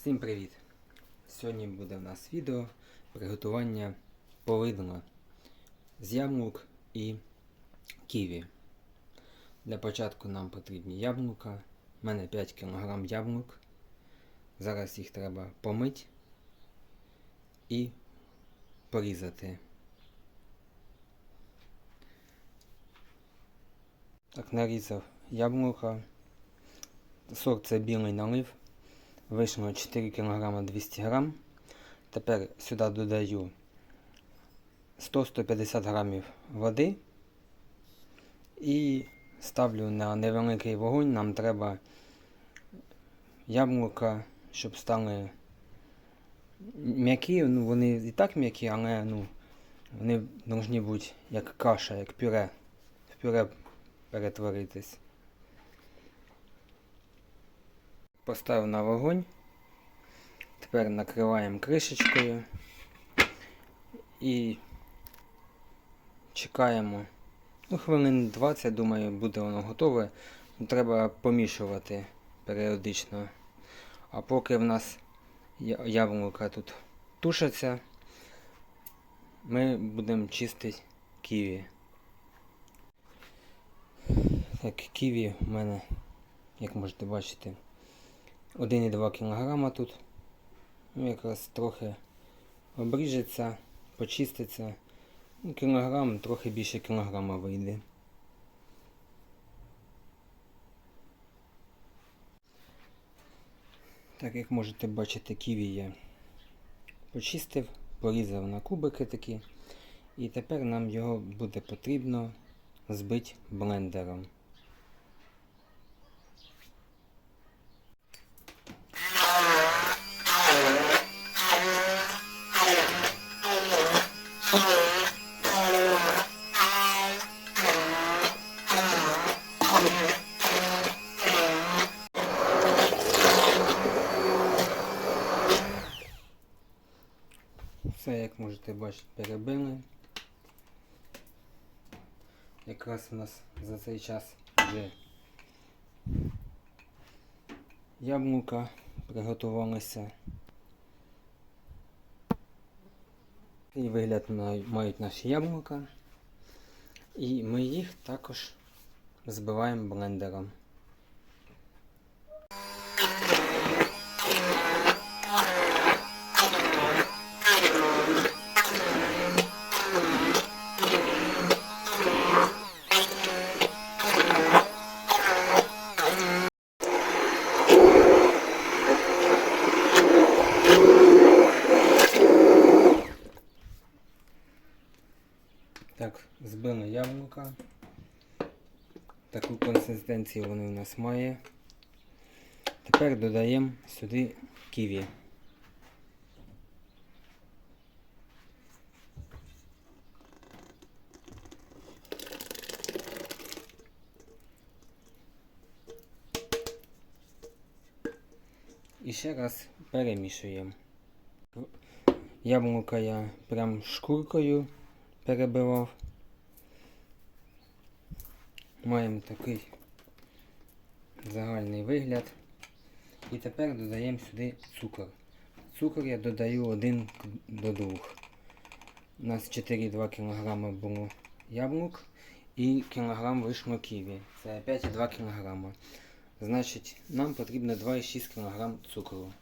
Всім привіт! Сьогодні буде в нас відео приготування повидла з яблук і ківі. Для початку нам потрібні яблука. У мене 5 кг яблук. Зараз їх треба помити і порізати. Так, нарізав яблука. Сорт це білий налив. Вийшло 4 кг 200 г. Тепер сюди додаю 100-150 г води і ставлю на невеликий вогонь. Нам треба яблука, щоб стали м'які. Ну, вони і так м'які, але ну, вони повинні бути як каша, як пюре. В пюре перетворитись. Поставив на вогонь. Тепер накриваємо кришечкою і чекаємо. Ну, хвилин 20, думаю, буде воно готове. Ну, Треба помішувати періодично. А поки в нас яблука тут тушаться, ми будемо чистити ківі. Так, ківі в мене, як можете бачити, 1,2 кг тут. Ну, якраз трохи обріжеться, почиститься. Ну, кілограм, трохи більше кілограма вийде. Так як можете бачити, ківі я почистив, порізав на кубики такі. І тепер нам його буде потрібно збити блендером. Все, як можете бачити, перебили. Якраз у нас за цей час вже яблука приготувалися. І вигляд мають наші яблука. І ми їх також збиваємо блендером. Так, збили яблука. Таку консистенцію вони у нас має. Тепер додаємо сюди ківі. І ще раз перемішуємо. Яблука я прям шкуркою перебивав. Маємо такий загальний вигляд. І тепер додаємо сюди цукор. Цукор я додаю 1 до 2. У нас 4,2 кг було яблук і кілограм вийшло ківі. Це 5,2 кг. Значить, нам потрібно 2,6 кг цукру.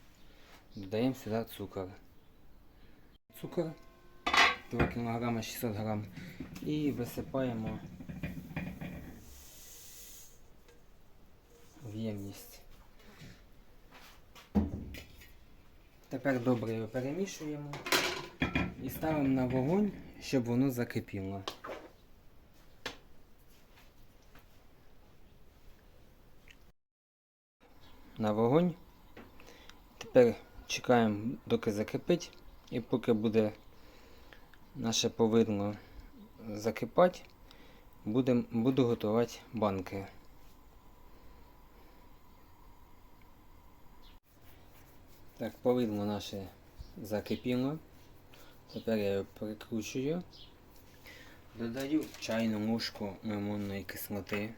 Додаємо сюди цукор. Цукор 2 кг 600 г і висипаємо в ємність. Тепер добре його перемішуємо і ставимо на вогонь, щоб воно закипіло. На вогонь. Тепер чекаємо, доки закипить, і поки буде наше повидло закипати, будем, буду готувати банки. Так, повидло наше закипіло. Тепер я його прикручую. Додаю чайну ложку лимонної кислоти.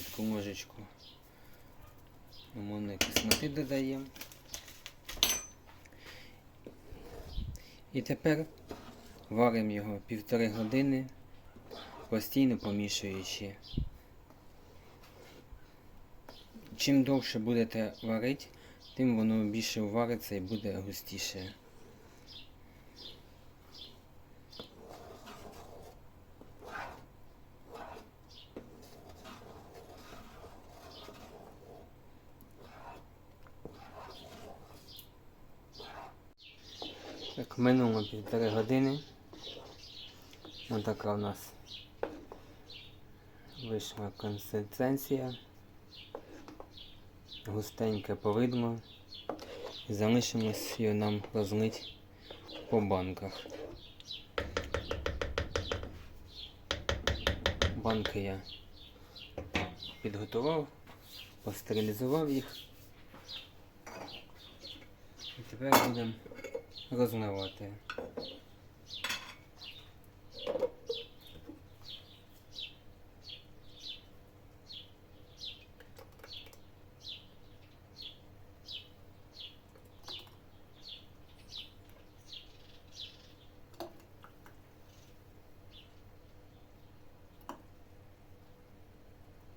таку ложечку лимонної кислоти додаємо. І тепер варимо його півтори години, постійно помішуючи. Чим довше будете варити, тим воно більше вариться і буде густіше. Так, минуло півтори години. Ось така у нас вийшла консистенція. Густеньке повидло. І залишимось її нам розлити по банках. Банки я підготував, постерилізував їх. І тепер будемо розмивати.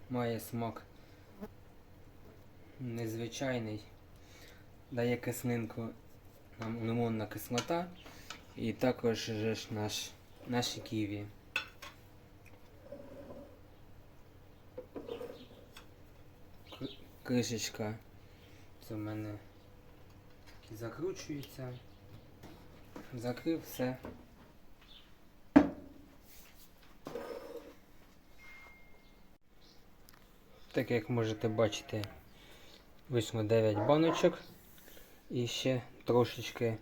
Має смак незвичайний, дає кислинку нам лимонна кислота і також наш, наші ківі. Кришечка. Це в мене закручується. Закрив все. Так як можете бачити, вийшло 9 баночок і ще трошечки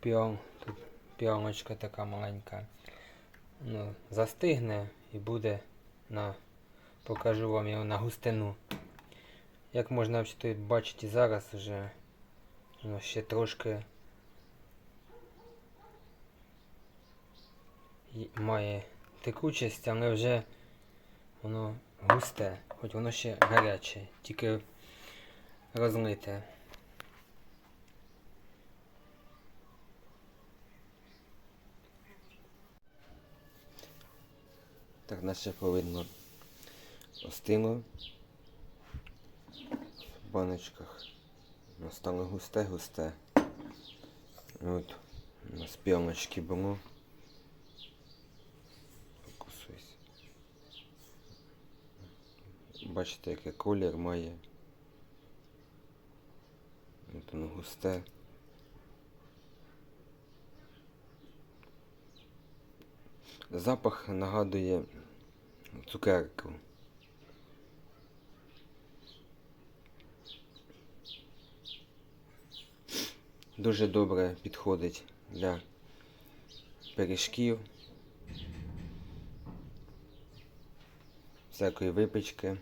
піал, тут піалочка така маленька. Ну, застигне і буде на. Покажу вам його на густину. Як можна бачити, зараз вже воно ще трошки має текучість, але вже воно густе, хоч воно ще гаряче, тільки розлите. Так наше повинно остило в баночках. Воно стало густе-густе. От у нас п'яночки було. Фокусуйся. Бачите, який колір має. От воно густе. Запах нагадує цукерку. Дуже добре підходить для пиріжків, всякої випічки.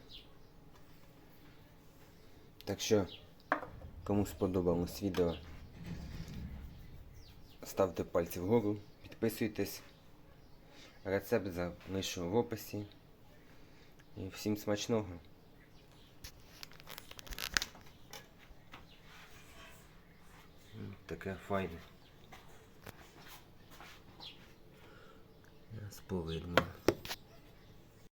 Так що, кому сподобалось відео, ставте пальці вгору, підписуйтесь. Рецепт залишу в описі. І всім смачного. Таке файне. З.